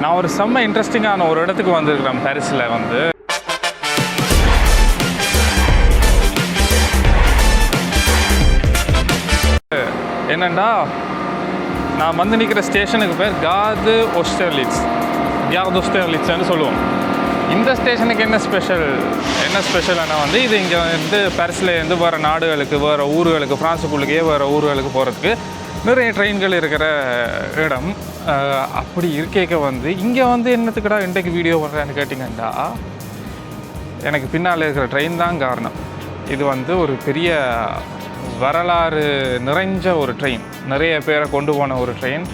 நான் ஒரு செம்ம இன்ட்ரெஸ்டிங்கான ஒரு இடத்துக்கு வந்திருக்கிறேன் பாரிஸில் வந்து. என்னண்டா நான் வந்து நிற்கிற ஸ்டேஷனுக்கு பேர் காது ஒஸ்டர்லிட்ஸ். காது ஒஸ்டர்லிட்ஸ்னு சொல்லுவோம். இந்த ஸ்டேஷனுக்கு என்ன ஸ்பெஷல் என்ன ஸ்பெஷல்னா வந்து இது இங்கே வந்து பாரிஸில் இருந்து வேறு நாடுகளுக்கு வேறு ஊர்களுக்கு ஃப்ரான்ஸுக்குள்ளேயே வேறு ஊர்களுக்கு போகிறதுக்கு நிறைய ட்ரெயின்கள் இருக்கிற இடம் அப்படி இருக்கேக்க வந்து இங்கே வந்து என்னத்துக்கடா இன்றைக்கு வீடியோ பண்ணுறேன்னு கேட்டிங்கன்னா எனக்கு பின்னால் இருக்கிற ட்ரெயின் தான் காரணம். இது வந்து ஒரு பெரிய வரலாறு நிறைஞ்ச ஒரு ட்ரெயின் நிறைய பேரை கொண்டு போன ஒரு ட்ரெயின்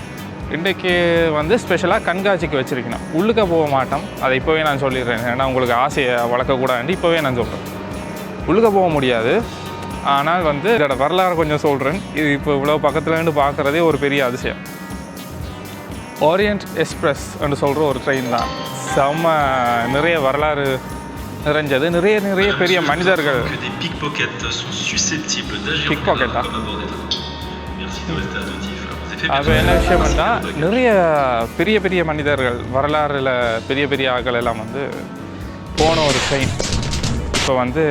இன்றைக்கு வந்து ஸ்பெஷலாக கண்காட்சிக்கு வச்சுருக்கணும். உள்ளுக்க போக மாட்டோம். அதை இப்போவே நான் சொல்லிடுறேன். ஏன்னா உங்களுக்கு ஆசையை வளர்க்கக்கூடாது இப்போவே நான் சொல்கிறேன் உள்ளுக்க போக முடியாது. ஆனால் வந்து இதோட வரலாறு கொஞ்சம் சொல்கிறேன் இது இப்போ இவ்வளோ பக்கத்துல இருந்து பார்க்குறதே ஒரு பெரிய அதிசயம். ஓரியன்ட் எக்ஸ்பிரஸ் என்று சொல்கிற ஒரு ட்ரெயின் தான். செம்ம நிறைய வரலாறு நிறைஞ்சது. நிறைய நிறைய பெரிய மனிதர்கள். Effet, அது bien என்ன விஷயம்னா நிறைய பெரிய பெரிய மனிதர்கள் வரலாறுல பெரிய பெரிய ஆட்கள் எல்லாம் வந்து போன ஒரு ட்ரெயின் இப்போ வந்து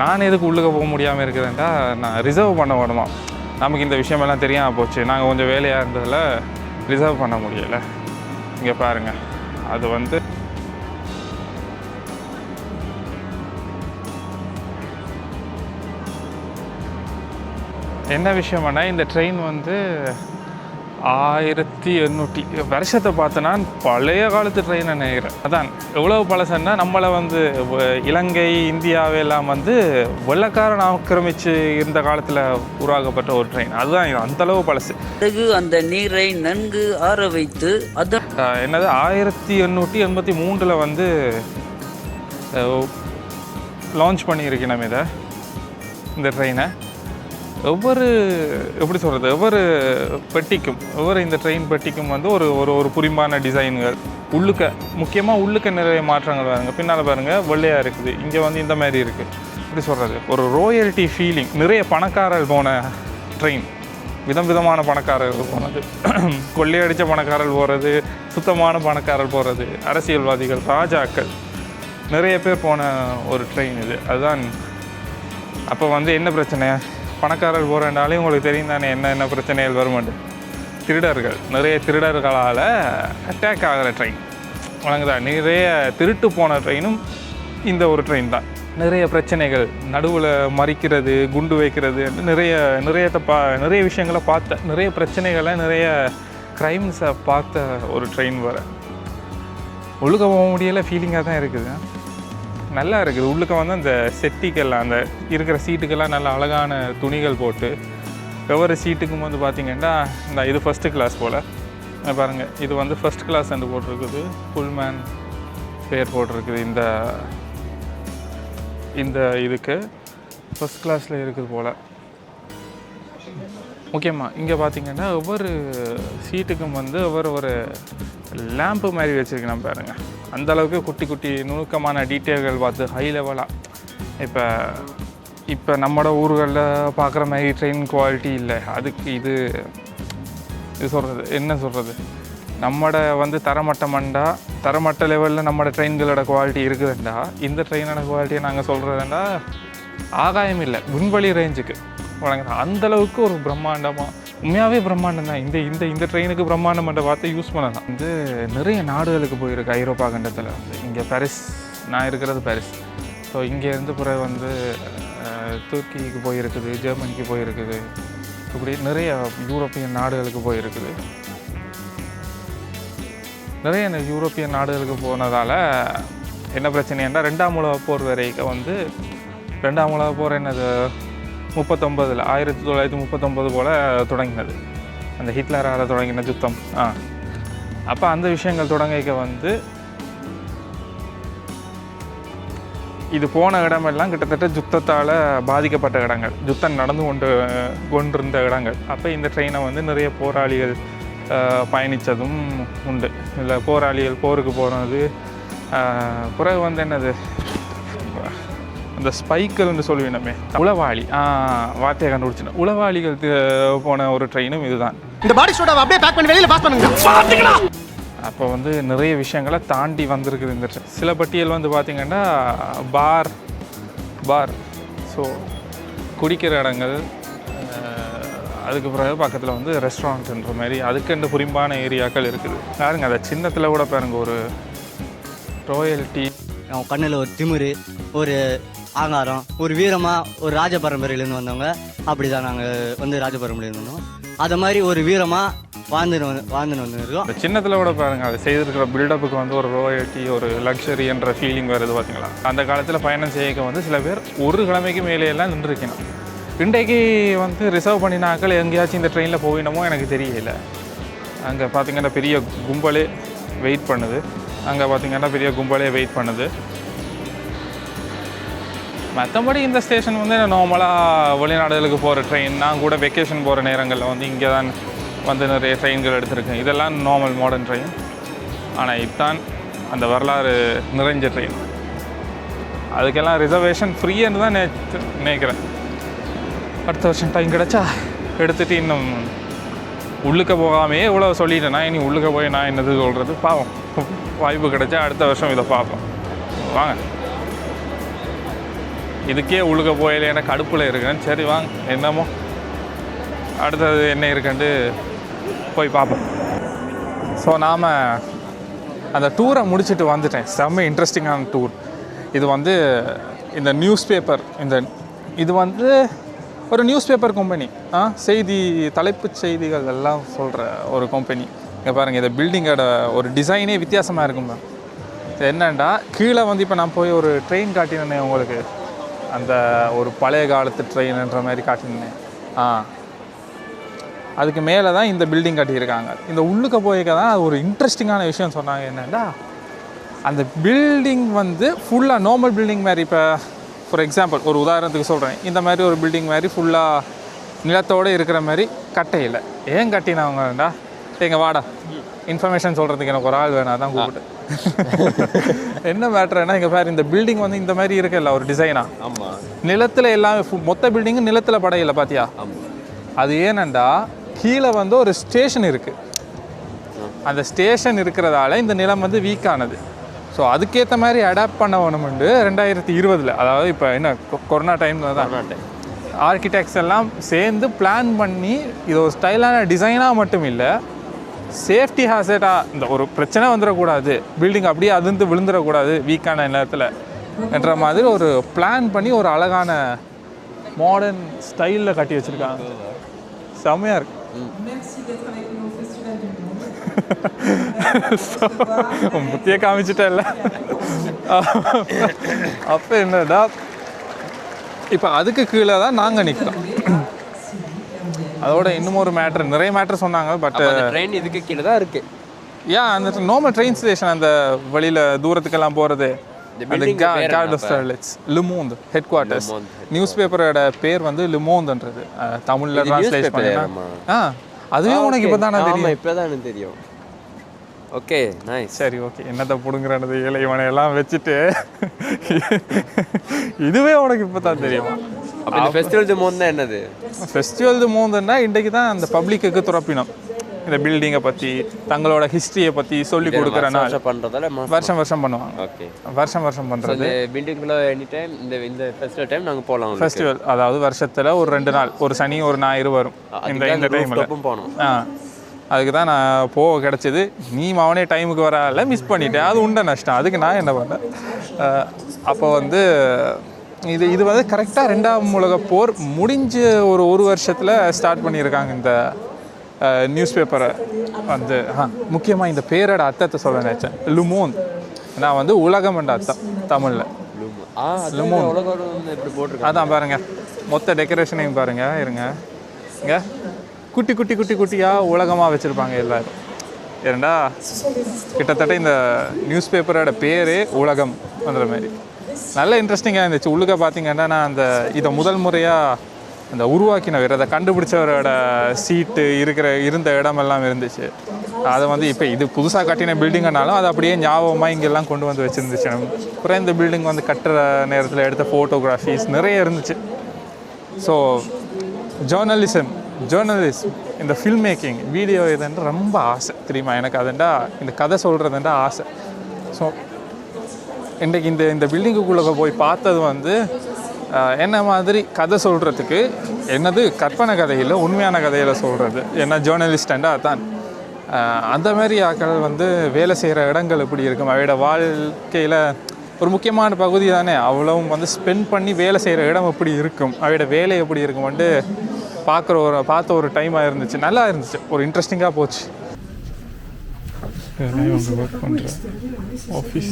நான் எதுக்கு உள்ளுக்க போக முடியாமல் இருக்கிறேன்டா? நான் ரிசர்வ் பண்ண வரணும் நமக்கு இந்த விஷயமெல்லாம் தெரியாமல் போச்சு. நாங்கள் கொஞ்சம் வேலையாக இருந்ததில் ரிசர்வ் பண்ண முடியலை. இங்கே பாருங்கள் அது வந்து என்ன விஷயம்னா இந்த ட்ரெயின் வந்து ஆயிரத்தி எண்ணூற்றி வருஷத்தை பார்த்தோன்னா பழைய காலத்து ட்ரெயின் நினைக்கிறேன். அதான் எவ்வளவு பழசுன்னா நம்மளை வந்து இலங்கை இந்தியாவெல்லாம் வந்து வெள்ளக்காரன் ஆக்கிரமிச்சு இருந்த காலத்தில் உருவாக்கப்பட்ட ஒரு ட்ரெயின் அதுதான் இது அந்த அளவு பழசு. பிறகு அந்த நீரை நன்கு ஆற வைத்து ஆஹ் என்னது ஆயிரத்தி எண்ணூற்றி எண்பத்தி மூன்றில் வந்து லான்ச் பண்ணியிருக்கணும் இதை இந்த ட்ரெயினை ஒவ்வொரு எப்படி சொல்கிறது ஒவ்வொரு பெட்டிக்கும் ஒவ்வொரு இந்த ட்ரெயின் பெட்டிக்கும் வந்து ஒரு ஒரு ஒரு புரிம்பான டிசைன்கள் உள்ளுக்க முக்கியமாக உள்ளுக்க நிறைய மாற்றங்கள் பாருங்கள் பின்னால் பாருங்கள் வெள்ளையாக இருக்குது. இங்கே வந்து இந்த மாதிரி இருக்குது எப்படி சொல்கிறது ஒரு ரோயல்ட்டி ஃபீலிங் நிறைய பணக்காரர்கள் போன ட்ரெயின் விதம் விதமான பணக்காரர்கள் போனது. கொள்ளையடித்த பணக்காரர்கள் போகிறது சுத்தமான பணக்காரர்கள் போகிறது அரசியல்வாதிகள் ராஜாக்கள். நிறைய பேர் போன ஒரு ட்ரெயின் இது. அதுதான் அப்போ வந்து என்ன பிரச்சனை? பணக்காரர் போகிறனாலே உங்களுக்கு தெரியும் தானே என்ன என்ன பிரச்சனைகள் வருமாண்டு திருடர்கள் நிறைய திருடர்களால் அட்டாக் ஆகிற ட்ரெயின் வழங்குதா நிறைய திருட்டு போன ட்ரெயினும் இந்த ஒரு ட்ரெயின் தான். நிறைய பிரச்சனைகள் நடுவில் மறிக்கிறது குண்டு வைக்கிறது நிறைய நிறைய பா நிறைய விஷயங்களை பார்த்த நிறைய பிரச்சனைகளை நிறைய க்ரைம்ஸை பார்த்த ஒரு ட்ரெயின் வர ஒழுக்க போக முடியல ஃபீலிங்காக தான் இருக்குது. நல்லா இருக்குது. உள்ளுக்க வந்து அந்த செட்டிக்கெல்லாம் அந்த இருக்கிற சீட்டுக்கெல்லாம் நல்ல அழகான துணிகள் போட்டு ஒவ்வொரு சீட்டுக்கும் வந்து பார்த்தீங்கன்னா இந்த இது ஃபஸ்ட்டு கிளாஸ் போல். பாருங்கள் இது வந்து ஃபஸ்ட் கிளாஸ் என்று போட்டிருக்குது. ஃபுல்மேன் பேர் போட்டிருக்குது இந்த இந்த இதுக்கு. ஃபஸ்ட் கிளாஸில் இருக்குது போல். முக்கியமாக இங்கே பார்த்தீங்கன்னா ஒவ்வொரு சீட்டுக்கும் வந்து ஒவ்வொரு ஒரு லேம்பு மாதிரி வச்சுருக்கலாம் பாருங்கள் அந்த அளவுக்கு குட்டி குட்டி நுணுக்கமான டீட்டெயில்கள் பார்த்து ஹை லெவலாக இப்போ இப்போ நம்மளோட ஊர்களில் பார்க்குற மாதிரி ட்ரெயின் குவாலிட்டி இல்லை. அதுக்கு இது இது சொல்கிறது என்ன சொல்கிறது நம்மட வந்து தரமட்டமண்டா தரமட்ட லெவலில் நம்மளோட ட்ரெயின்களோட குவாலிட்டி இருக்குதுண்டா. இந்த ட்ரெயினோட குவாலிட்டியை நாங்கள் சொல்கிறதுண்டா ஆகாயம் இல்லை. விண்வெளி ரேஞ்சுக்கு வழங்குது. அந்தளவுக்கு ஒரு பிரம்மாண்டமாக உண்மையாகவே பிரம்மாண்டம் தான். இந்த இந்த இந்த ட்ரெயினுக்கு பிரம்மாண்டம் என்ற வார்த்தை யூஸ் பண்ணலாம். வந்து நிறைய நாடுகளுக்கு போயிருக்கு. ஐரோப்பா கண்டத்தில் வந்து. இங்கே பாரிஸ் நான் இருக்கிறது பாரிஸ். ஸோ இங்கேருந்து பிறகு வந்து துருக்கிக்கு போயிருக்குது ஜெர்மனிக்கு போயிருக்குது. இப்படி நிறைய யூரோப்பியன் நாடுகளுக்கு போயிருக்குது. நிறைய இந்த யூரோப்பியன் நாடுகளுக்கு போனதால் என்ன பிரச்சனைன்னா ரெண்டாம் உலக போர் வரைக்கும் வந்து ரெண்டாம் உலக போர் என்னது? முப்பத்தொம்பதில் ஆயிரத்தி தொள்ளாயிரத்தி முப்பத்தொம்பது போல் தொடங்கினது. அந்த ஹிட்லரால் தொடங்கின யுத்தம். ஆ. அப்போ அந்த விஷயங்கள் தொடங்கிக்க வந்து இது போன இடமெல்லாம் கிட்டத்தட்ட யுத்தத்தால் பாதிக்கப்பட்ட இடங்கள். யுத்தம் நடந்து கொண்டு கொண்டிருந்த இடங்கள். அப்போ இந்த ட்ரெயினை வந்து நிறைய போராளிகள் பயணித்ததும் உண்டு. இல்லை போராளிகள் போருக்கு போனது பிறகு வந்து என்னது? அந்த ஸ்பைக்கல்னு சொல்லுவினமே உளவாளி. வார்த்தையை கண்டுபிடிச்சிட்டேன். உளவாளிகள் போன ஒரு ட்ரெயினும் இதுதான். இந்த பாடி சோடாவை அப்படியே பேக் பண்ணி வெளியில பாஸ் பண்ணுங்க அப்போ வந்து நிறைய விஷயங்களை தாண்டி வந்திருக்குது இந்த. சில பட்டியல் வந்து பார்த்திங்கன்னா பார் பார் ஸோ குடிக்கிற இடங்கள் அதுக்கு பிறகு பக்கத்தில் வந்து ரெஸ்டாரண்ட்ன்ற மாதிரி அதுக்கெண்டு புரிம்பான ஏரியாக்கள் இருக்குது. பாருங்க அதை சின்னத்தில் கூட பாருங்க ஒரு ராயல்ட்டி கண்ணில் ஒரு திமிரு ஒரு ஆங்காரம். ஒரு வீரமாக ஒரு ராஜ பரம்பரையிலேருந்து வந்தவங்க. அப்படி தான் நாங்கள் வந்து ராஜ பரம்பரையிலேருந்து வந்தோம். அதை மாதிரி ஒரு வீரமாக வாழ்ந்துன்னு வந்து வாழ்ந்துன்னு வந்துருக்கோம். அந்த சின்னத்தில் கூட பாருங்க அது செய்திருக்கிற பில்டப்புக்கு வந்து ஒரு ரோயட்டி ஒரு லக்ஸரி என்ற ஃபீலிங் வருது பார்த்தீங்களா அந்த காலத்தில் பயணம் செய்யக்க வந்து சில பேர் ஒரு கிழமைக்கு மேலே எல்லாம் நின்றுருக்கணும். இன்றைக்கு வந்து ரிசர்வ் பண்ணினாக்கள் எங்கேயாச்சும் இந்த ட்ரெயினில் போயினமோ எனக்கு தெரியல. அங்கே பார்த்திங்கன்னா பெரிய கும்பலே வெயிட் பண்ணுது. அங்கே பார்த்தீங்கன்னா பெரிய கும்பலே வெயிட் பண்ணுது. மற்றபடி இந்த ஸ்டேஷன் வந்து நார்மலாக வெளிநாடுகளுக்கு போகிற ட்ரெயின் நான் கூட வெக்கேஷன் போகிற நேரங்களில் வந்து இங்கே தான் வந்து நிறைய ட்ரெயின்கள் எடுத்திருக்கேன். இதெல்லாம் நார்மல் மாடர்ன் ட்ரெயின் ஆனால் இதுதான் அந்த வரலாறு நிறைஞ்ச ட்ரெயின் அதுக்கெல்லாம் ரிசர்வேஷன் ஃப்ரீன்னு தான் நே- நினைக்கிறேன். அடுத்த வருஷம் டைம் கிடச்சா எடுத்துகிட்டு இன்னும் உள்ளுக்க போகாமையே இவ்வளோ சொல்லிட்டேன்னா இனி உள்ளுக்க போய் நான் என்னது சொல்கிறது பாவம். வாய்ப்பு கிடைச்சா அடுத்த வருஷம் இதை பார்ப்போம். வாங்க. இதுக்கே உழுக போயில எனக்கு கடுப்பில் இருக்கேன். சரி வாங்க. என்னமோ? அடுத்தது என்ன இருக்குன்ட்டு போய் பார்ப்போம். ஸோ நாம் அந்த டூரை முடிச்சுட்டு வந்துட்டேன். செம்ம இன்ட்ரெஸ்டிங்கான டூர் இது வந்து இந்த நியூஸ் பேப்பர் இந்த இது வந்து ஒரு நியூஸ் பேப்பர் கம்பெனி ஆ செய்தி தலைப்புச் செய்திகள் எல்லாம் சொல்கிற ஒரு கம்பெனி இங்கே பாருங்கள் இந்த பில்டிங்கோட ஒரு டிசைனே வித்தியாசமாக இருக்கும் மேம் இது கீழே வந்து இப்போ நான் போய் ஒரு ட்ரெயின் காட்டினேன் உங்களுக்கு. அந்த ஒரு பழைய காலத்து ட்ரெயின்ன்ற மாதிரி காட்டினேன். ஆ. அதுக்கு மேலே தான் இந்த பில்டிங் கட்டியிருக்காங்க. இந்த உள்ளுக்க போய்க்க தான் அது ஒரு இன்ட்ரெஸ்டிங்கான விஷயம் சொன்னாங்க என்னென்னா அந்த பில்டிங் வந்து ஃபுல்லாக நார்மல் பில்டிங் மாதிரி இப்போ ஃபார் எக்ஸாம்பிள் ஒரு உதாரணத்துக்கு சொல்கிறேன் இந்த மாதிரி ஒரு பில்டிங் மாதிரி ஃபுல்லாக நிலத்தோடு இருக்கிற மாதிரி கட்டையில் ஏன் கட்டினவங்கடா? எங்கள் வாடா. இன்ஃபர்மேஷன் சொல்கிறதுக்கு எனக்கு ஒரு ஆள் வேணும் அதான் கூப்பிட்டு. என்ன மேட்ருன்னா இங்கே பாரு இந்த பில்டிங் வந்து இந்த மாதிரி இருக்குல்ல ஒரு டிசைனா ஆமாம் நிலத்தில் எல்லாமே மொத்த பில்டிங்கும் நிலத்தில் படையில பார்த்தியா அது ஏனண்டா கீழே வந்து ஒரு ஸ்டேஷன் இருக்குது அந்த ஸ்டேஷன் இருக்கிறதால இந்த நிலம் வந்து வீக் ஆனது. ஸோ அதுக்கேற்ற மாதிரி அடாப்ட் பண்ண வேணுமெண்டு ரெண்டாயிரத்தி இருபதில். அதாவது இப்போ என்ன கொரோனா டைமில் தான். ஆர்கிடெக்ட்ஸ் எல்லாம் சேர்ந்து பிளான் பண்ணி இது ஒரு ஸ்டைலான டிசைனாக மட்டும் இல்லை சேஃப்டி ஹாசட்டாக இந்த ஒரு பிரச்சனை வந்துடக்கூடாது. பில்டிங் அப்படியே அதிர்ந்து விழுந்துடக்கூடாது வீக்கான நேரத்தில். என்ற மாதிரி ஒரு பிளான் பண்ணி ஒரு அழகான மாடர்ன் ஸ்டைலில் கட்டி வச்சுருக்காங்க. செம்மையாக இருக்கு. புத்திய காமிச்சிட்டேன்ல. அப்போ என்னடா? இப்போ அதுக்கு கீழே தான் நாங்கள் நிற்கிறோம் அதோட இன்னும் ஒரு மேட்ரு நிறைய மேட்ரு சொன்னாங்க பட் ட்ரெயின் இதுக்கு கீழே தான் இருக்கு. ஏன் அந்த நார்மல் ட்ரெயின் ஸ்டேஷன் அந்த வழியில் தூரத்துக்கெல்லாம் போகிறது லிமோந்த் ஹெட் குவார்ட்டர்ஸ் நியூஸ் பேப்பரோட பேர் வந்து லிமோந்த்ன்றது தமிழ்ல டிரான்ஸ்லேட். ஆ அதுவே உனக்கு இப்போ தானே தெரியும். இப்போ தான் எனக்கு தெரியும். ஓகே நைஸ் சரி ஓகே. என்னத்தை பிடுங்குறது ஏழை இவனை எல்லாம் வச்சுட்டு. இதுவே உனக்கு இப்போ தான் தெரியுமா. அப்போ இந்த ஃபெஸ்டிவல் மோன் என்னது? ஃபெஸ்டிவல் மோந்துன்னா இன்றைக்கு தான் அந்த பப்ளிக்குக்கு துறப்பினோம். இந்த பில்டிங்கை பற்றி தங்களோட ஹிஸ்ட்ரியை பற்றி சொல்லி கொடுக்குற நாள். பண்ணுறதால வருஷம் வருஷம் பண்ணுவாங்க. ஓகே. வருஷம் வருஷம் பண்ணுறது பில்டிங்குள்ள எனி டைம் இந்த இந்த ஃபெஸ்டிவல் டைம் நாங்கள் போகலாம் ஃபெஸ்டிவல் அதாவது வருஷத்தில் ஒரு ரெண்டு நாள் ஒரு சனி ஒரு ஞாயிறு வரும். இந்த இந்த டைமில் போகணும் ஆ அதுக்கு தான் நான் போக கிடச்சிது. நீ அவனே டைமுக்கு வரல மிஸ் பண்ணிட்டேன். அது உண்ட நஷ்டம். அதுக்கு நான் என்ன பண்ணேன்? அப்போ வந்து இது இது வந்து கரெக்டாக ரெண்டாம் உலக போர் முடிஞ்ச ஒரு ஒரு வருஷத்தில் ஸ்டார்ட் பண்ணியிருக்காங்க இந்த நியூஸ் பேப்பரை வந்து ஆ முக்கியமாக இந்த பேரோட அர்த்தத்தை சொல்ல நினச்சேன். லுமோன் நான் வந்து உலகம் என்ற அர்த்தம் தமிழில். அதான் பாருங்க. மொத்த டெக்கரேஷனையும் பாருங்க இருங்க. இங்க. குட்டி குட்டி குட்டி குட்டியாக உலகமாக வச்சுருப்பாங்க எல்லாரும். ஏண்டா கிட்டத்தட்ட இந்த நியூஸ் பேப்பரோட பேரே உலகம் அந்த மாதிரி. நல்ல இன்ட்ரெஸ்டிங்காக இருந்துச்சு. உள்ளுக்க பார்த்தீங்கன்னா நான் அந்த இதை முதல் முறையாக அந்த உருவாக்கினவர் அதை கண்டுபிடிச்சவரோட சீட்டு இருக்கிற இருந்த இடமெல்லாம் இருந்துச்சு. அதை வந்து இப்போ இது புதுசாக கட்டின பில்டிங்கனாலும் அது அப்படியே ஞாபகமாக இங்கெல்லாம் கொண்டு வந்து வச்சுருந்துச்சு. அப்புறம் இந்த பில்டிங் வந்து கட்டுற நேரத்தில் எடுத்த ஃபோட்டோகிராஃபிஸ் நிறைய இருந்துச்சு. ஸோ ஜேர்னலிசம் ஜேர்னலிஸ்ட் இந்த ஃபில்ம் மேக்கிங் வீடியோ இதுன்ற ரொம்ப ஆசை. தெரியுமா? எனக்கு அதுண்டா இந்த கதை சொல்கிறதுண்டா ஆசை. ஸோ இன்றைக்கு இந்த இந்த பில்டிங்குக்குள்ளே போய் பார்த்தது வந்து என்ன மாதிரி கதை சொல்கிறதுக்கு என்னது கற்பனை கதையில் உண்மையான கதையில் சொல்கிறது என்ன ஜேர்னலிஸ்டண்டா தான் அந்த மாதிரி ஆக்கள் வந்து வேலை செய்கிற இடங்கள் எப்படி இருக்கும்? அவையோட வாழ்க்கையில் ஒரு முக்கியமான பகுதி தானே. அவ்வளவும் வந்து ஸ்பெண்ட் பண்ணி வேலை செய்கிற இடம் எப்படி இருக்கும்? அவையோட வேலை எப்படி இருக்கும் வந்து பார்க்குற ஒரு பார்த்த ஒரு டைமாக இருந்துச்சு. நல்லா இருந்துச்சு. ஒரு இன்ட்ரெஸ்டிங்காக போச்சு. இதெல்லாம் இவங்க ஒர்க் பண்ணுற ஆஃபீஸ்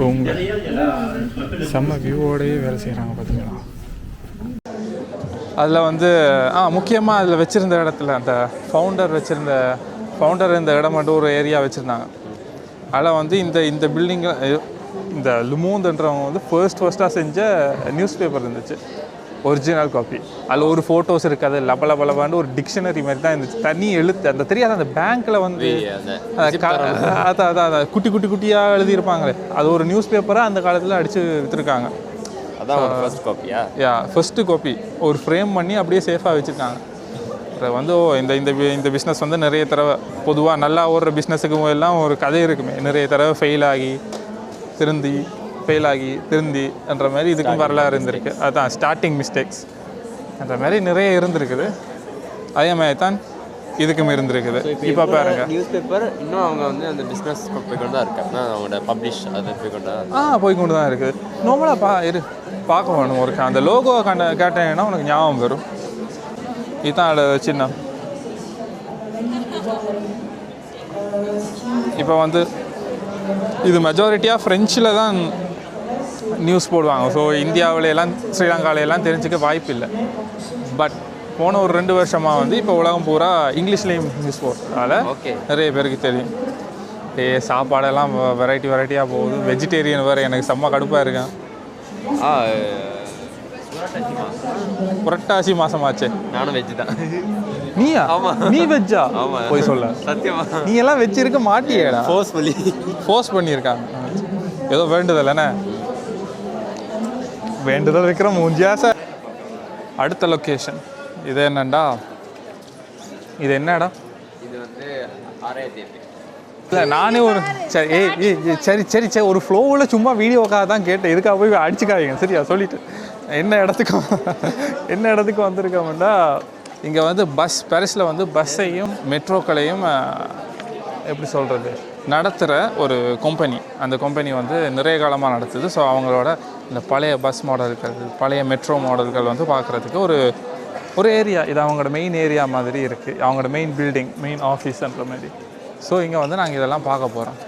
ரூம்கள் செம்ம வியூவோடையே வேலை செய்கிறாங்க பார்த்தீங்களா அதில் வந்து ஆ முக்கியமாக அதில் வச்சுருந்த இடத்துல அந்த ஃபவுண்டர் வச்சுருந்த ஃபவுண்டர் இந்த இடம் மட்டும் ஒரு ஏரியா வச்சுருந்தாங்க. அதில் வந்து இந்த இந்த பில்டிங்கில் இந்த லுமூந்துன்றவங்க வந்து ஃபர்ஸ்ட் ஃபர்ஸ்ட்டாக செஞ்ச நியூஸ் பேப்பர் இருந்துச்சு. ஒரிஜினல் காப்பி அதில் ஒரு ஃபோட்டோஸ் இருக்காது. லப லப லபான்னு ஒரு டிக்ஷனரி மாதிரி தான் இருந்துச்சு. தனி எழுத்து. அந்த தெரியாத அந்த பேங்க்கில் வந்து அதான் அதான் அதான். குட்டி குட்டி குட்டியாக எழுதியிருப்பாங்களே. அது ஒரு நியூஸ் பேப்பராக அந்த காலத்தில் அடித்து விற்றுருக்காங்க அதான் ஃபர்ஸ்ட் காப்பியா யா? ஃபஸ்ட்டு காப்பி ஒரு ஃப்ரேம் பண்ணி அப்படியே சேஃபாக வச்சுருக்காங்க. அப்புறம் வந்து இந்த இந்த இந்த பிஸ்னஸ் வந்து நிறைய தடவை பொதுவாக நல்லா ஓடுற பிஸ்னஸுக்கு எல்லாம் ஒரு கதை இருக்குமே. நிறைய தடவை ஃபெயில் ஆகி திருந்தி ஃபெயில் ஆகி திருந்தி என்ற மாதிரி இதுக்கும் வரலாறு இருந்திருக்கு. அதான் ஸ்டார்டிங் மிஸ்டேக்ஸ் என்ற மாதிரி நிறைய இருந்திருக்குது. அதே மாதிரி தான் இதுக்கும் இருந்திருக்குது. இப்போ பாருங்க. நியூஸ் பேப்பர் இன்னும் அவங்க வந்து அந்த பிஸ்னஸ் போய் கொண்டு தான் இருக்காங்க அவங்களோட பப்ளிஷ் அதை போய் கொண்டு ஆ போய் கொண்டு தான் இருக்குது நார்மலாக பா இரு பார்க்க வேணும் ஒரு அந்த லோகோவை கண்ட கேட்டேன்னா உனக்கு ஞாபகம் வரும். இதுதான் அதில் சின்ன இப்போ வந்து இது மெஜாரிட்டியாக ஃப்ரெஞ்சில் தான் நியூஸ் போடுவாங்க. ஸோ இந்தியாவில எல்லாம் ஸ்ரீலங்காவில எல்லாம் தெரிஞ்சுக்க வாய்ப்பு இல்லை பட் போன ஒரு ரெண்டு வருஷமாக வந்து இப்போ உலகம் பூரா இங்கிலீஷ்லேயும் நியூஸ் போடுறதுனால நிறைய பேருக்கு தெரியும். ஏ சாப்பாடெல்லாம் வெரைட்டி வெரைட்டியாக போகுது. வெஜிடேரியன் வேறு எனக்கு செம்ம கடுப்பாக இருக்கேன். புரட்டாசி மாசமாச்சே. நானும் வெஜ் தான். நீயா? ஆமா. நீ வெஜ்ஜா ஆமா. போய் சொல்ல. சத்தியமா. நீ எல்லாம் வச்சிருக்க மாட்டியேடா. ஃபோர்ஸ்ஃபுல்லி ஃபோர்ஸ் பண்ணியிருக்காங்க. ஏதோ வேண்டுதல் என்ன? வேண்டுதல் வைக்கிற மூஞ்சியா சார்? அடுத்த லொக்கேஷன் இது என்னண்டா? இது என்ன இடம் இது வந்து இல்லை நானே ஒரு சரி ஏய் ஏய் சரி சரி சரி. ஒரு ஃப்ளோவில் சும்மா வீடியோக்காக தான் கேட்டேன். இதுக்காக போய் அடிச்சுக்காதீங்க சரியா? சொல்லிட்டு. என்ன இடத்துக்கும் என்ன இடத்துக்கு வந்திருக்கோம்னா இங்கே வந்து பஸ் பாரிஸில் வந்து பஸ்ஸையும் மெட்ரோக்களையும் எப்படி சொல்கிறது நடத்துகிற ஒரு கம்பெனி அந்த கம்பெனி வந்து நிறைய காலமாக நடத்துது. ஸோ அவங்களோட இந்த பழைய பஸ் மாடல்கள் பழைய மெட்ரோ மாடல்கள் வந்து பார்க்குறதுக்கு ஒரு ஒரு ஏரியா இது அவங்களோட மெயின் ஏரியா மாதிரி இருக்குது அவங்களோட மெயின் பில்டிங் மெயின் ஆஃபீஸ்ன்ற மாதிரி. ஸோ இங்கே வந்து நாங்கள் இதெல்லாம் பார்க்க போகிறோம்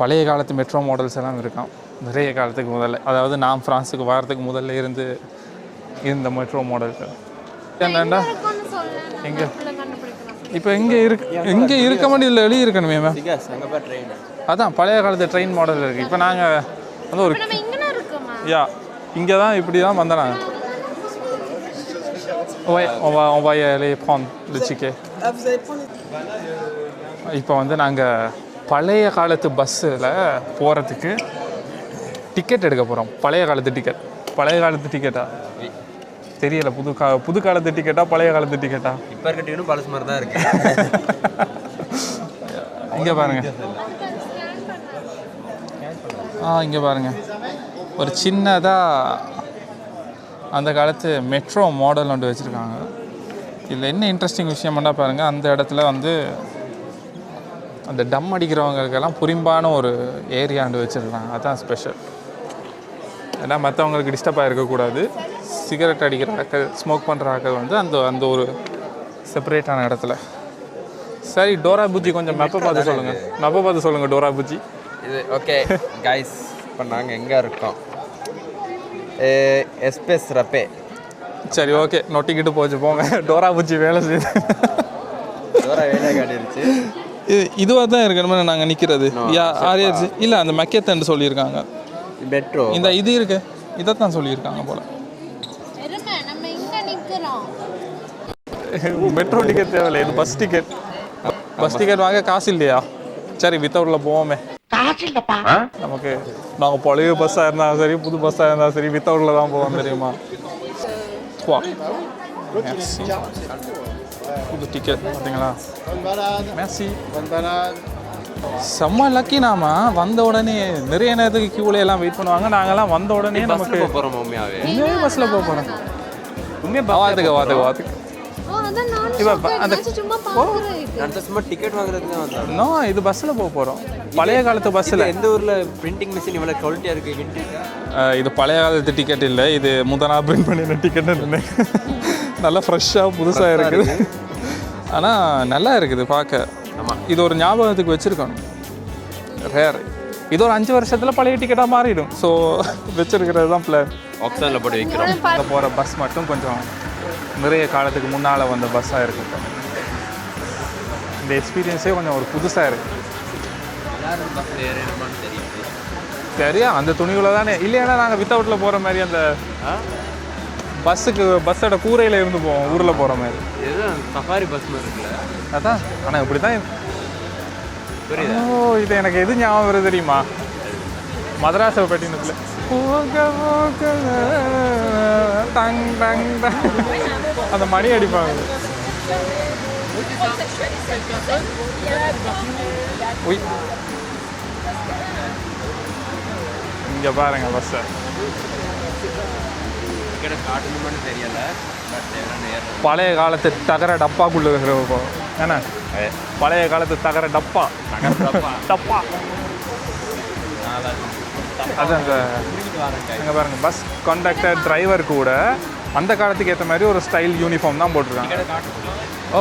பழைய காலத்து மெட்ரோ மாடல்ஸ் எல்லாம் இருக்கான் நிறைய காலத்துக்கு முதல்ல. அதாவது நான் ஃப்ரான்ஸுக்கு வரதுக்கு முதல்ல இருந்து இருந்த மெட்ரோ மாடல்கள் என்னண்டா எங்கே இப்போ எங்கே இருக்கு எங்கே இருக்க வேண்டியதில் எழுதி இருக்கணுமே மேம் அதான் பழைய காலத்து ட்ரெயின் மாடல் இருக்குது இப்போ நாங்கள் வந்து ஒரு யா இங்கே தான் இப்படி தான் வந்தோம் நாங்கள் Ouais, on va, on va y aller prendre le ticket. இப்போ வந்து நாங்கள் பழைய காலத்து பஸ்ஸில் போகிறதுக்கு டிக்கெட் எடுக்க போகிறோம் பழைய காலத்து டிக்கெட் பழைய காலத்து டிக்கெட்டா தெரியல புது கா புது காலத்து டிக்கெட்டா பழைய காலத்து டிக்கெட்டா இப்போ இருக்க டிக்கெட்டும் பழசு மாதிரி தான் இருக்கு. இங்கே பாருங்க. ஆ இங்கே பாருங்க. ஒரு சின்னதாக அந்த காலத்து மெட்ரோ மாடல் ஒன்று வச்சுருக்காங்க. இதில் என்ன இன்ட்ரெஸ்டிங் விஷயம்னா பாருங்கள் அந்த இடத்துல வந்து அந்த டம் அடிக்கிறவங்களுக்கெல்லாம் புரிம்பான ஒரு ஏரியாண்டு வச்சுருக்காங்க. அதுதான் ஸ்பெஷல் ஏன்னா மற்றவங்களுக்கு டிஸ்டர்பாக இருக்கக்கூடாது சிகரெட் அடிக்கிற ஆக்கள் ஸ்மோக் பண்ணுற ஆக்கள் வந்து அந்த அந்த ஒரு செப்பரேட்டான இடத்துல. சரி டோரா புஜ்ஜி கொஞ்சம் மெப்பை பார்த்து சொல்லுங்கள் மெப்பை பார்த்து சொல்லுங்கள் டோரா புஜ்ஜி இது ஓகே கைஸ் இப்போ நாங்கள் எங்கே இருக்கோம்? எஸ்பெஸ் ரப்பே. சரி ஓகே நொட்டிக்கிட்டு போச்சு போங்க. டோரா புஜ்ஜி வேலை செய்யுது தூர வேலை காட்டிருச்சு? இது இதுவாக தான் இருக்கணுமே நாங்கள் நிற்கிறது யா ஆரியாச்சு இல்லை அந்த மெக்கேத்தன்னு சொல்லியிருக்காங்க. மெட்ரோ இந்த இது இருக்கு. இதை தான் சொல்லியிருக்காங்க போல. மெட்ரோ டிக்கெட் தேவையில்லை இது பஸ் டிக்கெட் பஸ் டிக்கெட் வாங்க காசு இல்லையா? சரி வித்தவுட்ல போவோமே. நமக்கு நாங்கள் பழைய பஸ்ஸாக இருந்தாலும் சரி புது பஸ்ஸாக இருந்தாலும் சரி வித்தவுட்ல தான் போவோம் தெரியுமா. புது டிக்கெட் பார்த்தீங்களா மேசி செம்ம லக்கி நாம வந்த உடனே நிறைய நேரத்துக்கு கியூல எல்லாம் வெயிட் பண்ணுவாங்க நாங்கெல்லாம் வந்த உடனே நமக்கு போகிறோம் உண்மையாகவே உண்மையாவே பஸ்ஸில் போக போகிறோம் உண்மையாக வாத்துக்கு வாத்துக்கு வாத்துக்கு இப்ப. அந்த- நான் சும்மா டிக்கெட் வாங்குறதுக்கு தான் இன்னும் இது பஸ்ஸில் போக போகிறோம் பழைய காலத்து பஸ்ஸில் எந்த ஊரில் பிரிண்டிங் மிஷின் இவ்வளோ குவாலிட்டியாக இருக்குது இது பழைய காலத்து டிக்கெட் இல்லை. இது முதனா பிரிண்ட் பண்ணின டிக்கெட் நல்லா ஃப்ரெஷ்ஷாக புதுசாக இருக்குது. ஆனால் நல்லா இருக்குது பார்க்க. ஆமாம். இது ஒரு ஞாபகத்துக்கு வச்சுருக்கணும். ரேர் இது ஒரு அஞ்சு வருஷத்தில் பழைய டிக்கெட்டாக மாறிடும். ஸோ வச்சிருக்கிறது தான் பிளான் ஆப்ஷனில் போட்டு வைக்கிறோம். அங்கே போகிற பஸ் மட்டும் கொஞ்சம் நிறைய காலத்துக்கு முன்னால் வந்த பஸ்ஸாக இருக்கு இப்போ. இந்த எக்ஸ்பீரியன்ஸே கொஞ்சம் ஒரு புதுசாக இருக்குது சரியா அந்த துணிகளை தானே. இல்லையானா நாங்கள் வித்தவுட்டில் போகிற மாதிரி அந்த பஸ்ஸுக்கு பஸ்ஸோட கூரையில் இருந்து போவோம் ஊரில் போகிற மாதிரி. சஃபாரி பஸ் மாதிரி இருக்குல்ல? அதான். ஆனால் இப்படி தான் புரியுதா? ஓ இது எனக்கு எது ஞாபகம் வருது தெரியுமா? மதராச பட்டினத்தில் போக போக டங் டங் டங் அந்த மணி அடிப்பாங்க. உய். இங்கே பாருங்க பஸ்ஸை பழைய காலத்து தகர டப்பாக்குள்ள இருக்கிற என்ன? பழைய காலத்து தகர டப்பா. டப்பா. அது அந்த அங்கே பாருங்க பஸ் கண்டக்டர் டிரைவர் கூட அந்த காலத்துக்கு ஏற்ற மாதிரி ஒரு ஸ்டைல் யூனிஃபார்ம் தான் போட்டிருக்காங்க. ஓ.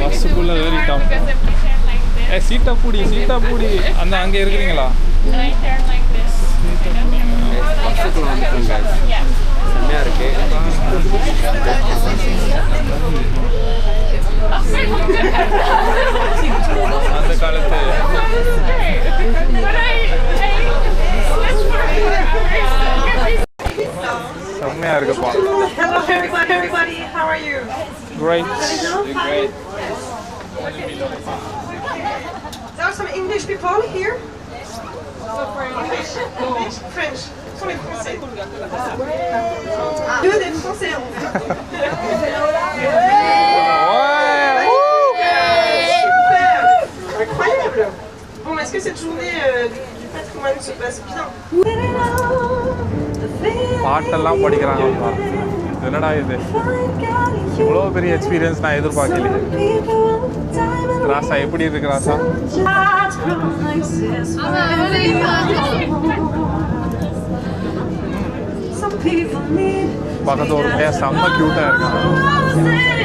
பஸ்ஸுக்குள்ள ஏறிட்டோம். ஏ சீட்டா பூடி சீட்டா பூடி. அந்த அங்கே இருக்கிறீங்களா? பஸ்ஸுக்குள்ள. செம்மையாக இருக்கு. அந்த காலத்து செம்மையா இருக்குப்பா Hello, everybody. Everybody, how are you? Great. There are some English people here. English, English, French. Ce sont les Français. Deux des Français, est-ce que cette journée euh, du, patrimoine se passe bien. பாட்டெல்லாம் படிக்கிறாங்கப்பா என்னடா இது? இவ்வளோ பெரிய experience நான் எதிர்பார்க்கல ராசா எப்படி இருக்கு ராசா. பக்கத்து ஒரு பையன் செம்ம க்யூட்டாக இருக்கான்.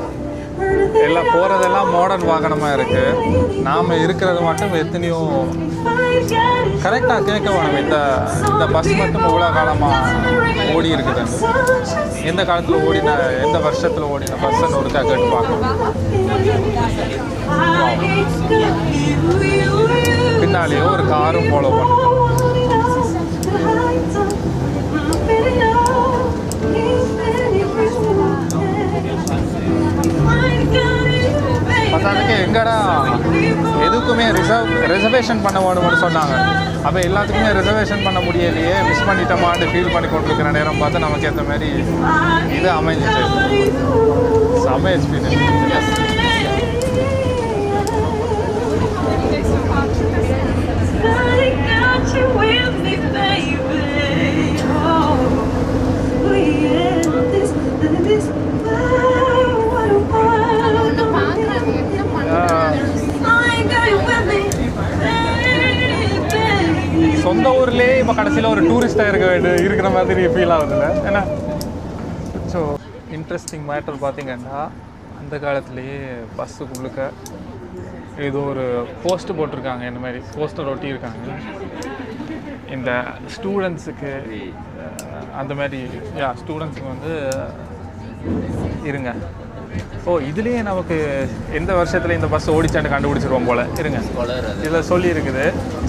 எல்லாம் போகிறதெல்லாம் மாடர்ன் வாகனமாக இருக்கு. நாம் இருக்கிறது மட்டும் எத்தனையோ கரெக்டாக கேட்க வேணும். இந்த இந்த பஸ் மட்டும் இவ்வளோ காலமாக ஓடி இருக்குது எந்த காலத்தில் ஓடின எந்த வருஷத்தில் ஓடின பஸ்ஸுன்னு ஒருக்கா கேட்டு பார்க்கணும் பின்னாலேயோ ஒரு காரும் ஃபாலோ பண்ணுது. பத்தாதுக்கு எங்கடா எதுக்குமே ரிசர்வ் ரிசர்வேஷன் பண்ண வேணும்னு சொன்னாங்க. அப்போ எல்லாத்துக்குமே ரிசர்வேஷன் பண்ண முடியலையே மிஸ் பண்ணிட்டோமான்னு ஃபீல் பண்ணி கொண்டிருக்கிற நேரம் பார்த்து நமக்கு ஏற்ற மாதிரி இது அமைஞ்சிச்சு. செம்ம எக்ஸ்பீரியன்ஸ் உன்னை சொந்த ஊர்லேயே இப்போ கடைசியில் ஒரு டூரிஸ்டாக இருக்க வேண்டிய இருக்கிற மாதிரி ஃபீல் ஆகுதுல்ல? ஏன்னா ஸோ இன்ட்ரெஸ்டிங் மேட்டர் பார்த்தீங்கன்னா அந்த காலத்துலேயே பஸ்ஸுக்குள்ளுக்க ஏதோ ஒரு போஸ்ட்டு போட்டிருக்காங்க இந்த மாதிரி போஸ்டர் ஒட்டியிருக்காங்க இந்த ஸ்டூடெண்ட்ஸுக்கு அந்த மாதிரி யா ஸ்டூடெண்ட்ஸுக்கு வந்து இருங்க. ஓ இதுலேயே நமக்கு எந்த வருஷத்தில் இந்த பஸ் ஓடிச்சான்னு கண்டுபிடிச்சிருவோம் போல. இருங்க. இதில் சொல்லி இருக்குது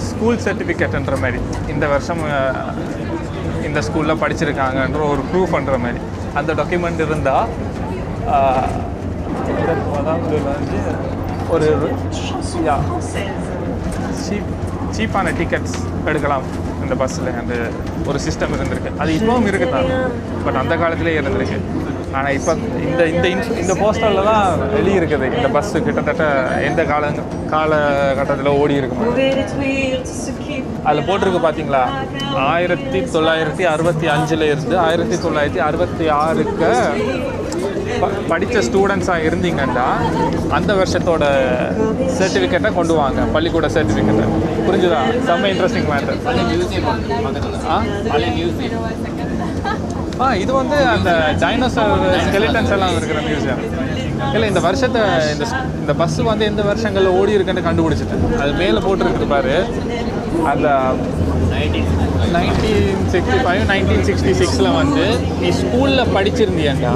ஸ்கூல் சர்டிஃபிகேட்ன்ற மாதிரி. இந்த வருஷம் இந்த ஸ்கூலில் படிச்சிருக்காங்கன்ற ஒரு ப்ரூஃப் பண்ணுற மாதிரி. அந்த டாக்குமெண்ட் இருந்தால் அதாவது வந்து ஒரு யா சீப் சீப்பான டிக்கெட்ஸ் எடுக்கலாம் இந்த பஸ்ஸில் அந்த ஒரு சிஸ்டம் இருந்திருக்கு. அது இப்போவும் இருக்குது தான் பட் அந்த காலத்திலே இருந்திருக்கு. ஆனால் இப்போ இந்த இந்த இன்ஸ்- இந்த போஸ்டரில் தான் வெளியிருக்குது. இந்த பஸ்ஸு கிட்டத்தட்ட எந்த கால காலகட்டத்தில் ஓடி இருக்குமா அதில் போட்டிருக்கு பார்த்தீங்களா ஆயிரத்தி தொள்ளாயிரத்தி அறுபத்தி அஞ்சில் இருந்து ஆயிரத்தி தொள்ளாயிரத்தி அறுபத்தி ஆறுக்கு ப- படித்த ஸ்டூடெண்ட்ஸாக இருந்தீங்கன்னா அந்த வருஷத்தோட சர்டிஃபிகேட்டை கொண்டு வாங்க. பள்ளிக்கூட சர்டிஃபிகேட்டை புரிஞ்சுதா? செம்ம இன்ட்ரெஸ்டிங் மேட்டர் ஆ? ஆ இது வந்து அந்த டைனோசர் ஸ்கெலிட்டன்ஸ் எல்லாம் இருக்கிற மியூசியம் இல்லை இந்த வருஷத்தை இந்த இந்த பஸ் வந்து எந்த வருஷங்களில் ஓடி இருக்குன்னு கண்டுபிடிச்சிட்டேன். அது மேலே போட்டிருக்குது பாரு. அந்த nineteen sixty five nineteen sixty சிக்ஸில் வந்து நீ ஸ்கூலில் படிச்சிருந்தியன்னா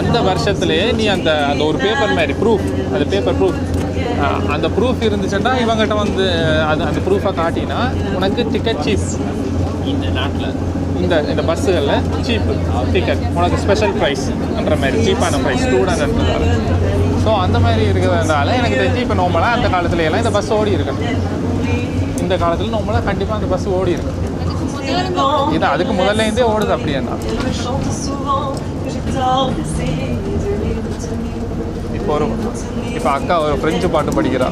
அந்த வருஷத்துலேயே நீ அந்த அந்த ஒரு பேப்பர் மாதிரி ப்ரூஃப் அந்த பேப்பர் ப்ரூஃப் அந்த ப்ரூஃப் இருந்துச்சுன்னா இவங்ககிட்ட வந்து அது அந்த ப்ரூஃபை காட்டினா உனக்கு டிக்கெட் சீப் இந்த நாட்டில் இந்த இந்த பஸ்ஸுகளில் சீப்பு டிக்கெட் உனக்கு ஸ்பெஷல் ப்ரைஸ்ன்ற மாதிரி சீப்பான ப்ரைஸ் ஸ்டூடெண்ட்ன்றதால ஸோ அந்த மாதிரி இருக்கிறதுனால எனக்கு தெரிஞ்சு இப்போ நோம்பலாக அந்த காலத்துல எல்லாம் இந்த பஸ் ஓடி இருக்கணும். இந்த காலத்தில் நோம்பலாக கண்டிப்பாக அந்த பஸ் ஓடி இருக்கு இது அதுக்கு முதல்ல இருந்தே ஓடுது அப்படி என்ன இப்போ ஒரு இப்போ அக்கா ஒரு ஃப்ரெஞ்சு பாட்டு படிக்கிறா.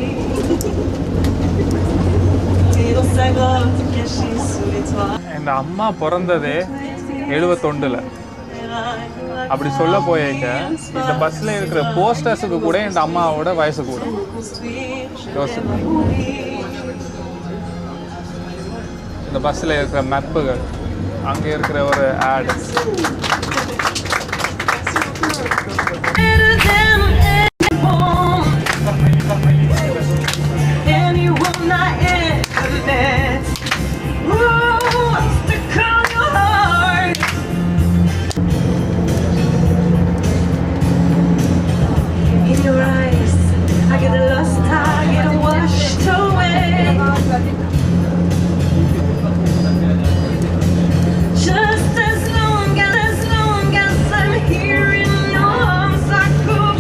இந்த அம்மா பிறந்ததே எழுபத்தொண்டில் அப்படி சொல்ல போயிருக்க இந்த பஸ்ஸில் இருக்கிற போஸ்டர்ஸுக்கு கூட இந்த அம்மாவோட வயசு கூட. இந்த பஸ்ஸில் இருக்கிற மேப்புகள் அங்கே இருக்கிற ஒரு ஆடு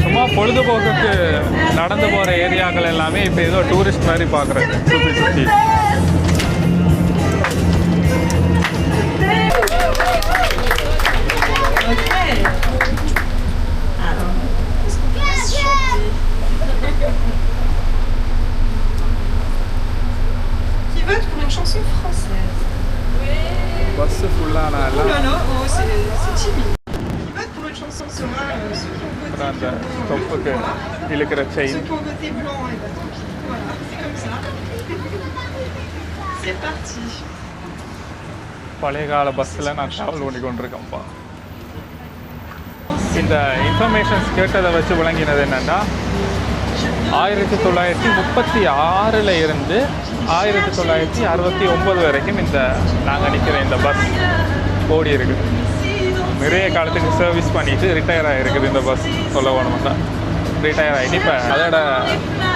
சும்மா பொழுதுபோக்குக்கு நடந்து போகிற ஏரியாக்கள் எல்லாமே இப்போ ஏதோ டூரிஸ்ட் மாதிரி பார்க்குறேன் சுற்றி சுற்றி vote pour une chanson française bus ஃபுல்லான Oh எல்லாம் là là, oh, c'est timide. Qui vote pour une chanson sera euh, ceux qui ont voté அப்புறம் அந்த blanc, தொப்புக்கு இழுக்கிற Ceux chain qui ont voté blanc, et bah tant pis. Voilà, c'est comme ça. c'est parti. பழைய கால பஸ்ஸில் நான் travel பண்ணி கொண்டிருக்கேன்ப்பா இந்த இன்ஃபர்மேஷன்ஸ் கேட்டதை வச்சு விளங்கினது என்னென்னா ஆயிரத்தி தொள்ளாயிரத்தி முப்பத்தி ஆறில் இருந்து ஆயிரத்தி தொள்ளாயிரத்தி அறுபத்தி ஒம்பது வரைக்கும் இந்த நாங்கள் நிற்கிற இந்த பஸ் ஓடி இருக்குது நிறைய காலத்துக்கு சர்வீஸ் பண்ணிட்டு ரிட்டையர் ஆகிருக்குது இந்த பஸ் சொல்ல போனோம்னா. ரிட்டையர் ஆகிட்டு இப்போ அதோட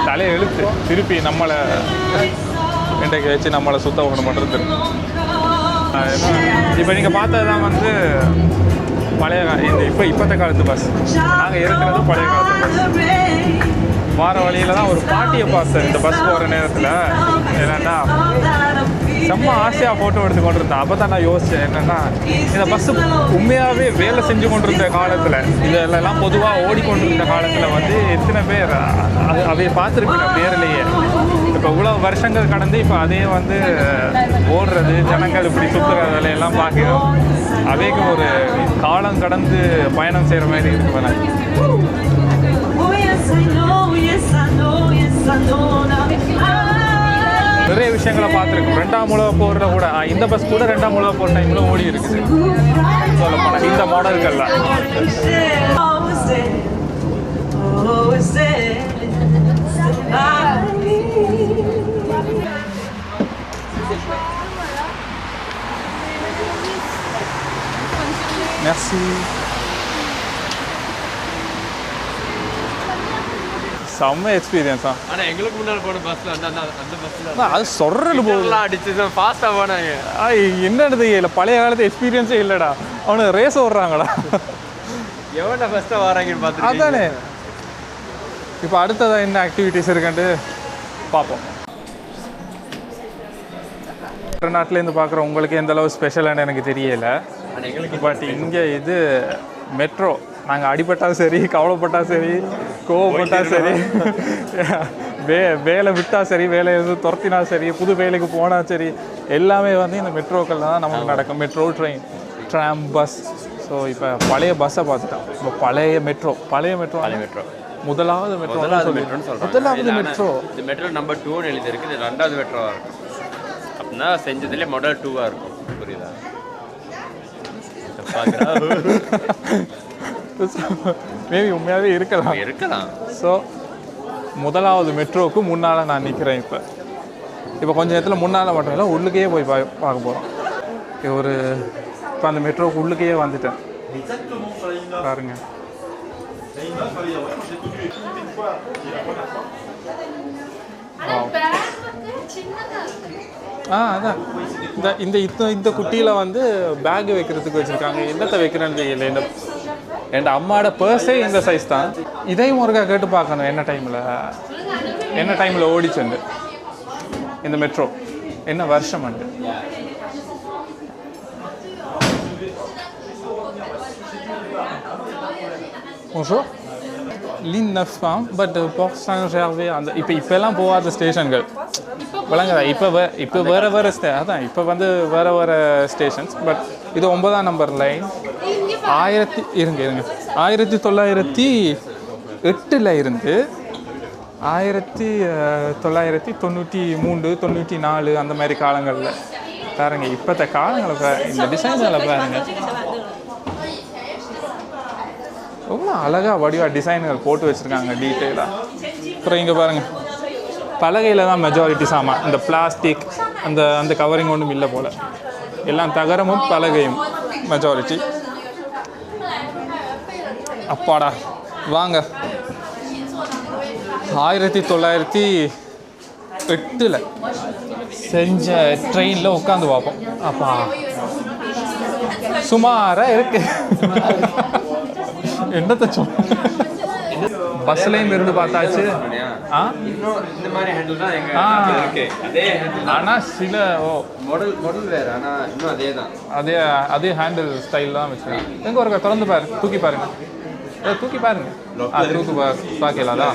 தலையை எழுத்து திருப்பி நம்மளை இன்றைக்கு வச்சு நம்மளை சுத்த விட மாட்டேன் இப்போ நீங்கள் பார்த்தது தான் வந்து பழைய இந்த இப்போ இப்போத்த காலத்து பஸ் நாங்கள் இருக்கிறது பழைய காலத்து பஸ் வார வழியில தான் ஒரு பாட்டியை பார்த்தேன். இந்த பஸ் போகிற நேரத்தில். என்னென்னா செம்ம ஆசையாக ஃபோட்டோ எடுத்து கொண்டு இருந்தேன் அப்போ தான் நான் யோசித்தேன் என்னென்னா இந்த பஸ்ஸு உண்மையாகவே வேலை செஞ்சு கொண்டிருந்த காலத்தில் இதெல்லாம் பொதுவாக ஓடிக்கொண்டிருந்த காலத்தில் வந்து எத்தனை பேர் அது அதைய பார்த்துருக்கேன் பேர்லேயே இப்போ இவ்வளோ வருஷங்கள் கடந்து இப்போ அதே வந்து ஓடுறது ஜனங்கள் இப்படி சுற்றுறதுல எல்லாம் பார்க்கிறோம் அதேக்கு ஒரு காலம் கடந்து பயணம் செய்கிற மாதிரி இருக்கு நிறைய விஷயங்களை பார்த்துருக்கோம். ரெண்டாம் உலக போரில் கூட இந்த பஸ் கூட ரெண்டாம் உலக போர் டைமில் ஓடி இருக்குது. சொல்ல போனால் இந்த மாடல்கள்லாம் Merci. செம்ம எக்ஸ்பீரியன்ஸ் தான் ஆனால் எங்களுக்கு முன்னால் போன பஸ்ஸில் அந்த அந்த பஸ்ஸில் அது சொல்கிறது போகுது அடிச்சு தான் ஃபாஸ்ட்டாக போனாங்க. என்னது இல்லை பழைய காலத்து எக்ஸ்பீரியன்ஸே இல்லைடா. அவனுக்கு ரேஸ் ஓடுறாங்கடா. எவ்வளோ ஃபஸ்ட்டாக வராங்கன்னு பார்த்துட்டு அதானே. இப்போ அடுத்ததாக என்ன ஆக்டிவிட்டீஸ் இருக்குன்ட்டு பார்ப்போம். மற்ற நாட்டிலேருந்து பார்க்குற உங்களுக்கு எந்த அளவு ஸ்பெஷலானு எனக்கு தெரியல. பட் இங்கே இது மெட்ரோ நாங்கள் அடிபட்டா சரி கவலைப்பட்டா சரி கோவப்பட்டா சரி வே வேலை விட்டா சரி வேலை எதுவும் துரத்தினா சரி புது வேலைக்கு போனால் சரி எல்லாமே வந்து இந்த மெட்ரோக்கள் தான் நமக்கு நடக்கும். Metro train tram bus so இப்போ பழைய பஸ்ஸை பார்த்துட்டோம். இப்போ பழைய மெட்ரோ பழைய மெட்ரோ பழைய மெட்ரோ. முதலாவது மெட்ரோ முதலாவது மெட்ரோன்னு சொல்கிறாங்க முதலாவது மெட்ரோ. இந்த மெட்ரோ நம்பர் டூன்னு எழுதியிருக்கு. இது ரெண்டாவது மெட்ரோவாக இருக்கும். அப்படின்னா செஞ்சதுலேயே மாடல் டூவாக இருக்கும். புரியுதா? மேபி உண்மையாகவே இருக்கலாம். இருக்கலாம். ஸோ முதலாவது மெட்ரோவுக்கு முன்னால் நான் நிற்கிறேன் இப்போ. இப்போ கொஞ்ச நேரத்தில் முன்னால் மட்டும் இல்லை உள்ளுக்கே போய் பா பார்க்க போகிறோம் ஒரு இப்போ அந்த மெட்ரோவுக்கு உள்ளுக்கே வந்துட்டேன். பாருங்க. ஆ அதான். இந்த இந்த இந்த இந்த குட்டியில் வந்து பேக் வைக்கிறதுக்கு வச்சுருக்காங்க. என்னத்தை வைக்கிறேன்னு தெரியல இந்த என் அம்மாவோட பர்ஸே இந்த சைஸ் தான். இதையும் ஒருக்கா கேட்டு பார்க்கணும் என்ன டைமில் என்ன டைமில் ஓடிச்சுண்டு இந்த மெட்ரோ என்ன வருஷம் அண்டு Bonjour. Ligne 9 ஃபார்ம் பட் போக்ஸ் சார்வே அந்த இப்போ இப்போல்லாம் போகாத ஸ்டேஷன்கள் விளங்குதா இப்போ வே இப்போ வேறு வேறு ஸ்டே அதான் இப்போ வந்து வேறு வேறு ஸ்டேஷன்ஸ் பட் இது ஒன்பதாம் நம்பர் லைன் ஆயிரத்தி இருங்க இருங்க. ஆயிரத்தி தொள்ளாயிரத்தி எட்டில் இருந்து ஆயிரத்தி தொள்ளாயிரத்தி தொண்ணூற்றி மூன்று தொண்ணூற்றி நாலு அந்த மாதிரி காலங்களில். பாருங்க இப்போத்த காலங்களை பா இந்த டிசைன்களை பாருங்க. ரொம்ப அழகாக வடிவாக டிசைன்கள் போட்டு வச்சுருக்காங்க டீட்டெயிலாக அப்புறம் இங்கே பாருங்கள் பலகையில் தான் மெஜாரிட்டி சாமான். இந்த பிளாஸ்டிக் அந்த அந்த கவரிங் ஒன்றும் இல்லை போல். எல்லாம் தகரமும் பலகையும் மெஜாரிட்டி அப்பாடா. வாங்க. ஆயிரத்தி தொள்ளாயிரத்தி எட்டில் செஞ்ச ட்ரெயினில் உட்காந்து பார்ப்போம் அப்பா. சுமாராக இருக்கு. என்னத்த சொல்ல பஸ்லையும் இருந்து பார்த்தாச்சு. ஆ? இந்த மாதிரி ஹேண்டில் தான் எங்க இருக்கு அதே ஆனால் சில ஓ. மாடல் மாடல் வேறு ஆனால் இன்னும் அதே தான் அதே அதே ஹேண்டில் ஸ்டைல் தான் வச்சுருக்கேன் எங்கே ஒரு திறந்து பாரு தூக்கி பாருங்க. தூக்கி பாருங்க. ஆ தூக்கு பா பார்க்கலாதா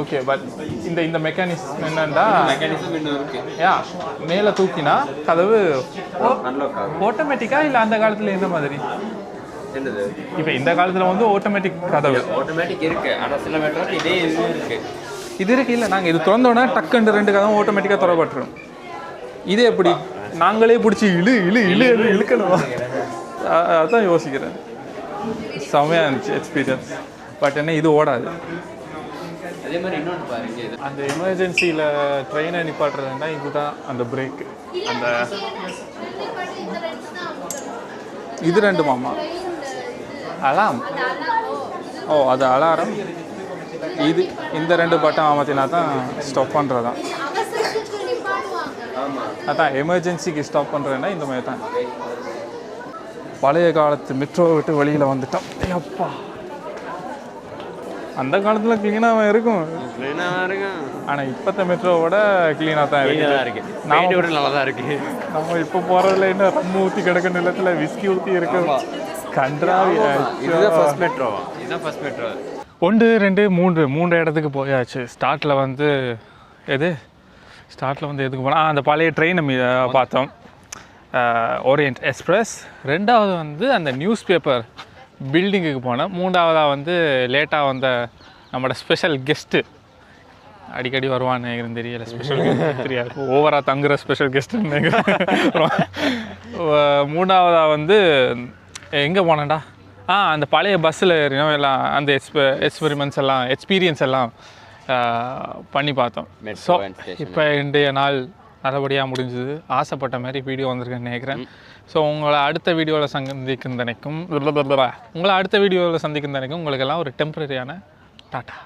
ஓகே பட் இந்த இந்த மெக்கானிசம் என்னன்னா மெக்கானிசம் இன்னும் இருக்கு. யா மேலே தூக்கினா கதவு ஆட்டோமேட்டிக்காக இல்லை அந்த காலத்தில் எந்த மாதிரி? இப்போ இந்த காலத்தில் வந்து ஆட்டோமேட்டிக் கதவு. ஆட்டோமேட்டிக் இருக்கு. ஆனால் சில மெட்ரோக்கு இதே இருக்கு. இது இருக்கு இல்லை நாங்கள் இது திறந்தோடனே டக்குன்னு ரெண்டு கதவும் ஆட்டோமேட்டிக்காக திறப்பட்டுரும் இது எப்படி? நாங்களே பிடிச்சி இழு இழு இழு இழு இழுக்கணுமா அதான் யோசிக்கிறேன். செமையாக இருந்துச்சு எக்ஸ்பீரியன்ஸ் பட் என்ன இது ஓடாது. அதே மாதிரி இன்னொன்று பாருங்க இது. அந்த எமர்ஜென்சியில் ட்ரெயினை நிப்பாட்டுறதுன்னா இதுதான் அந்த பிரேக் அந்த இது ரெண்டு மாமா அலாம்? ஓ. அது அலாரம்? இது இந்த ரெண்டு பட்டம் அமர்த்தினா தான் ஸ்டாப் பண்ணுறதான் அதான் எமர்ஜென்சிக்கு ஸ்டாப் பண்ணுறேன்னா இந்த மாதிரி தான். பழைய காலத்து மெட்ரோ விட்டு வெளியில் வந்துட்டோம் அப்பா அந்த காலத்தில் க்ளீனாக இருக்கும். க்ளீனாக இருக்கும் ஆனால் இப்போத்த மெட்ரோவோட க்ளீனாக தான் இருக்கு. பெயிண்ட் விட நல்லா தான் இருக்கு. நம்ம இப்போ போகிறதுல என்ன ரம்மு ஊற்றி கிடக்க நிலத்தில் விஸ்கி ஊற்றி இருக்கு. கன்றாவி இதுதான் ஃபர்ஸ்ட் மெட்ரோ இதுதான் ஃபர்ஸ்ட் மெட்ரோ ஒன்று ரெண்டு மூன்று. மூன்று இடத்துக்கு போயாச்சு. ஸ்டார்ட்டில் வந்து எது? ஸ்டார்ட்டில் வந்து எதுக்கு போனால் அந்த பழைய ட்ரெயினை பார்த்தோம். ஓரியன்ட் எக்ஸ்பிரஸ் ரெண்டாவது வந்து அந்த நியூஸ் பேப்பர் பில்டிங்குக்கு போனேன். மூன்றாவதாக வந்து லேட்டாக வந்த நம்மளோட ஸ்பெஷல் கெஸ்ட்டு அடிக்கடி வருவான்னு எனக்கு தெரியல. ஸ்பெஷல் தெரியாது. ஓவராக தங்குற ஸ்பெஷல் கெஸ்ட்டுன்னு மூணாவதாக வந்து எங்கே போனேன்டா? ஆ அந்த பழைய பஸ்ஸில் ஏறினோம். எல்லாம் அந்த எக்ஸ்ப எக்ஸ்பெரிமெண்ட்ஸ் எல்லாம் எக்ஸ்பீரியன்ஸ் எல்லாம் பண்ணி பார்த்தோம். ஸோ. இப்போ இன்றைய நாள் நல்லபடியாக முடிஞ்சது. ஆசைப்பட்ட மாதிரி வீடியோ வந்திருக்குன்னு நினைக்கிறேன். ஸோ உங்களை அடுத்த வீடியோவில் சந்திக்கும் நினைக்கும் உங்களை அடுத்த வீடியோவில் சந்திக்கும் நினைக்கும் உங்களுக்கெல்லாம் ஒரு டெம்பரரியான டாட்டா.